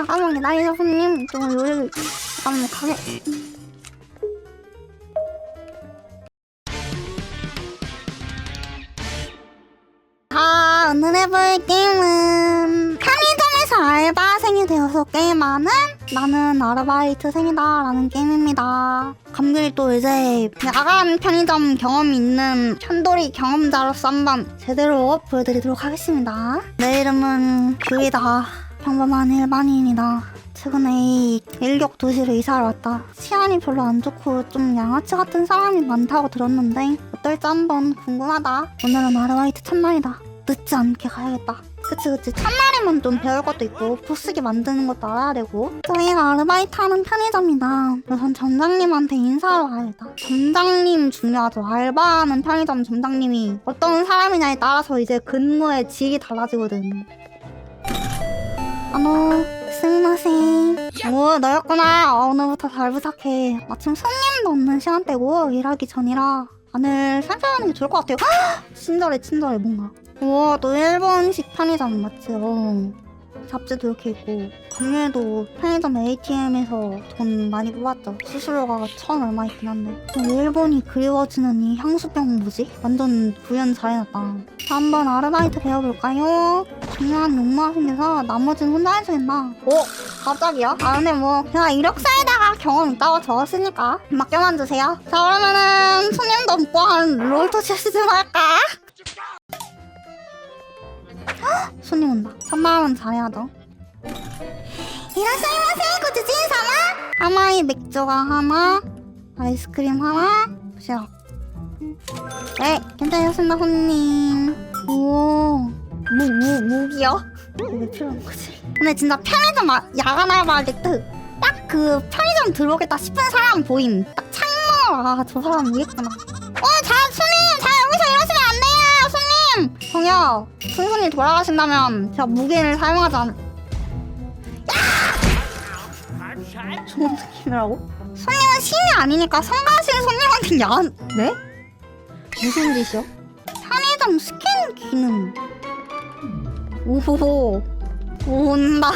잠깐만 기다리자 손님 좀 요리 잠깐만 가게. 자 오늘 해볼 게임은 편의점에서 알바생이 되어서 게임하는 나는 아르바이트생이다 라는 게임입니다. 감귤이 또 이제 야간 편의점 경험이 있는 편돌이 경험자로서 한번 제대로 보여드리도록 하겠습니다. 내 이름은 귤이다 평범한 일반인이다. 최근에 이 일격 도시로 이사를 왔다. 치안이 별로 안 좋고 좀 양아치 같은 사람이 많다고 들었는데 어떨지 한번 궁금하다. 오늘은 아르바이트 첫날이다. 늦지 않게 가야겠다. 그치 그치. 첫날이면 좀 배울 것도 있고 부스기 만드는 것도 알아야 되고. 저희가 아르바이트하는 편의점이다. 우선 점장님한테 인사하러 가야겠다. 점장님 중요하죠. 알바하는 편의점 점장님이 어떤 사람이냐에 따라서 이제 근무의 질이 달라지거든 아노 스미마셍 오 너였구나 어, 오늘부터 잘 부탁해 마침 손님도 없는 시간대고 일하기 전이라 안을 살펴보는 게 좋을 것 같아요 헉! 친절해 친절해 뭔가 우와 또 일본식 편의점 맞지? 어. 잡지도 이렇게 있고 작년에도 편의점 ATM에서 돈 많이 뽑았죠 수수료가 천 얼마 있긴 한데 어, 일본이 그리워지는 이 향수병 뭐지? 완전 구현 잘해놨다 자, 한번 아르바이트 배워볼까요? 중요한 욕망 생겨서 나머지는 혼자 할 수 있나? 오! 갑자기요? 아 근데 뭐 제가 이력서에다가 경험 있다고 적었으니까 맡겨만 주세요 자 그러면은 손님도 없고 한 롤토체스 좀 할까? 헉, 손님 온다. 첫마음은 잘해야죠 이라샤이마세 고추진 사마 하마이 맥주가 하나 아이스크림 하나 시작 네 괜찮습니다 손님. 오 무, 무, 무기요? 왜 필요한 거지? 근데 진짜 편의점 아, 야간 알바할 때딱 그 편의점 들어오겠다 싶은 사람 보임 딱 창문으로 아저 사람 위겠구나. 어자 손 성혁, 순순히 돌아가신다면 제가 무게를 사용하지 않... 야! 좋은 느낌이라고? 손님은 신이 아니니까 성가신 손님한테 야 네? 무슨 짓이요? 편의점 스캔 기능 오호호 온다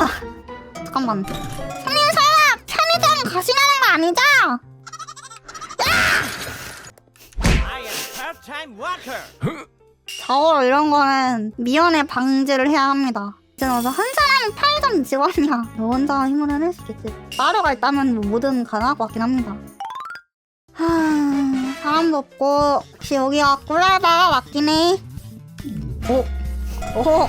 잠깐만 손님 설마 편의점 가시라는 거 아니죠? 야! 4월 이런 거는 미연에 방지를 해야 합니다. 이제 와서 한 사람은 팔던 지원이야. 너 혼자 힘을 해낼 수 있겠지. 따로가 있다면 뭐든 가능할 것 같긴 합니다. 하... 사람도 없고 혹시 여기가 꿀알바가 맞긴 해. 오! 오!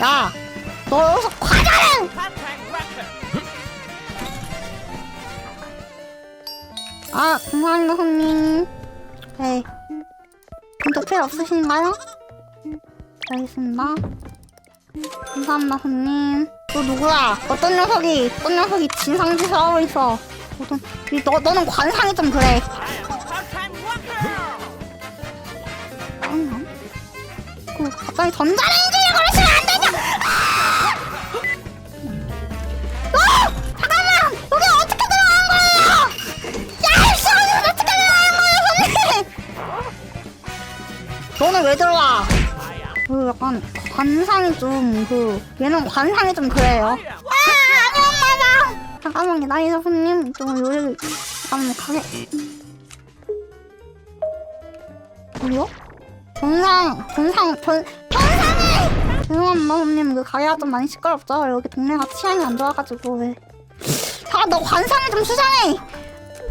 야, 너 여기서 과자를! 아, 감사합니다, 손님. 네. 필요 없으신가요? 알겠습니다. 감사합니다, 손님. 너 누구야? 어떤 녀석이, 어떤 녀석이 진상짓을 하고 있어. 어떤, 이 너, 너는 관상이 좀 그래. 응? 그, 갑자기 전자레인지를 걸으시면 안 되죠! 약간 관상이 좀, 그, 얘는 관상이 좀 그래요. 아, 봐! 잠깐만 기다리자, 손님. 좀 요리, 잠깐만 가게. 뭐요? 변상, 변상, 변, 변상이! 죄송합니다, 손님. 그 가게가 좀 많이 시끄럽죠? 여기 동네가 치안이 안 좋아가지고, 왜. 아, 너 관상이 좀 수상해!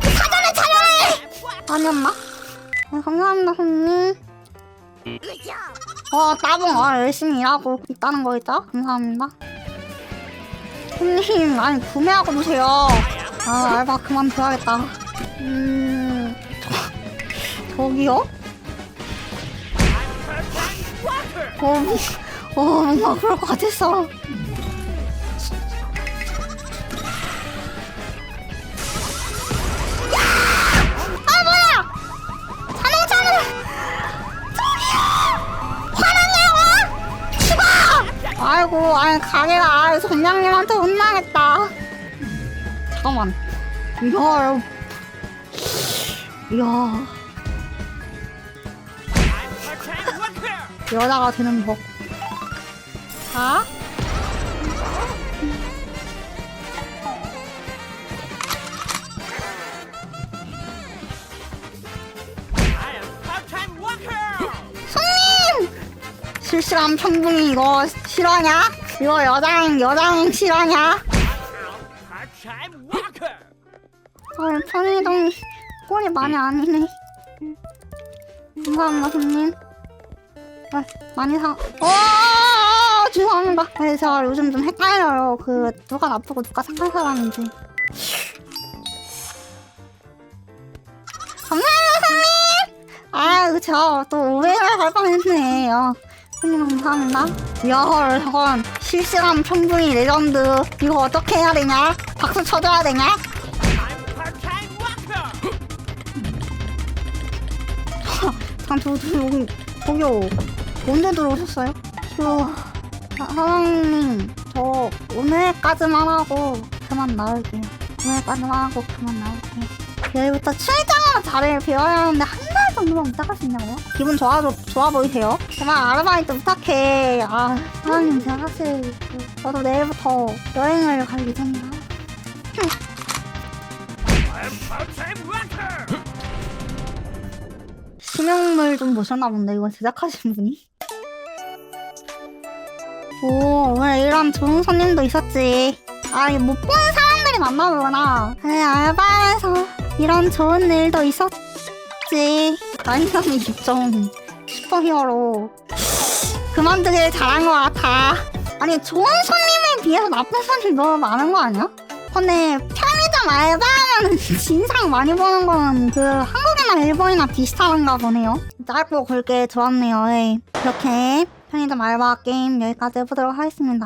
사전에 촬영해! 아니었나? 네, 감사합니다, 손님. 와, 따봉, 아, 열심히 일하고 있다는 거겠죠? 감사합니다. 손님 아니 구매하고 노세요 아 알바 그만 둬야겠다 음 저, 저기요? 어, 어 뭔가 그럴 것 같았어 아이 선장님한테 혼나겠다 잠깐만 이야 이야. 여자가 되는 법. 자. 손님! 실시간 평등이 이거 실화냐? 이거 여장, 여장 실화냐? Part-time worker. 아, 편의점 꼴이 많이 아니네. 감사합니다, 손님. 아, 많이 사, 어, 죄송합니다. 네, 제가 요즘 좀 헷갈려요. 그, 누가 나쁘고 누가 착한 사람인지. 감사합니다, 손님! 아, 제가 또 오해를 할 뻔했네. 요 손님, 감사합니다. 헐, 헐. 실시간 평등이 레전드. 이거 어떻게 해야 되냐? 박수 쳐줘야 되냐? 잠깐 저, 저 여기 저기요 언제 들어오셨어요? 저 사- 사장님 저 오늘까지만 하고 그만 나올게요 오늘까지만 하고 그만 나올게요 내일부터 출장으로 자리를 비워야 하는데 한 달 정도만 부탁할 수 있냐고요? 기분 좋아, 좋아 보이세요? 제발 아르바이트 부탁해 아 사장님 제가 사실 그, 저도 내일부터 여행을 갈 예정이라. 심형물 좀 보셨나 본데 이거 제작하신 분이 오 오늘 이런 좋은 손님도 있었지 아 이게 못본 사람들이 많나 보구나 네 알바에서 이런 좋은 일도 있었지 라인남이 입점 슈퍼히어로 그만두길 잘한 것 같아 아니 좋은 손님에 비해서 나쁜 손님 너무 많은 거 아니야? 근데 편의점 알바하면 진상 많이 보는 건 그 한국이나 일본이나 비슷한가 보네요. 짧고 굵게 좋았네요. 예. 이렇게 편의점 알바 게임 여기까지 해보도록 하겠습니다.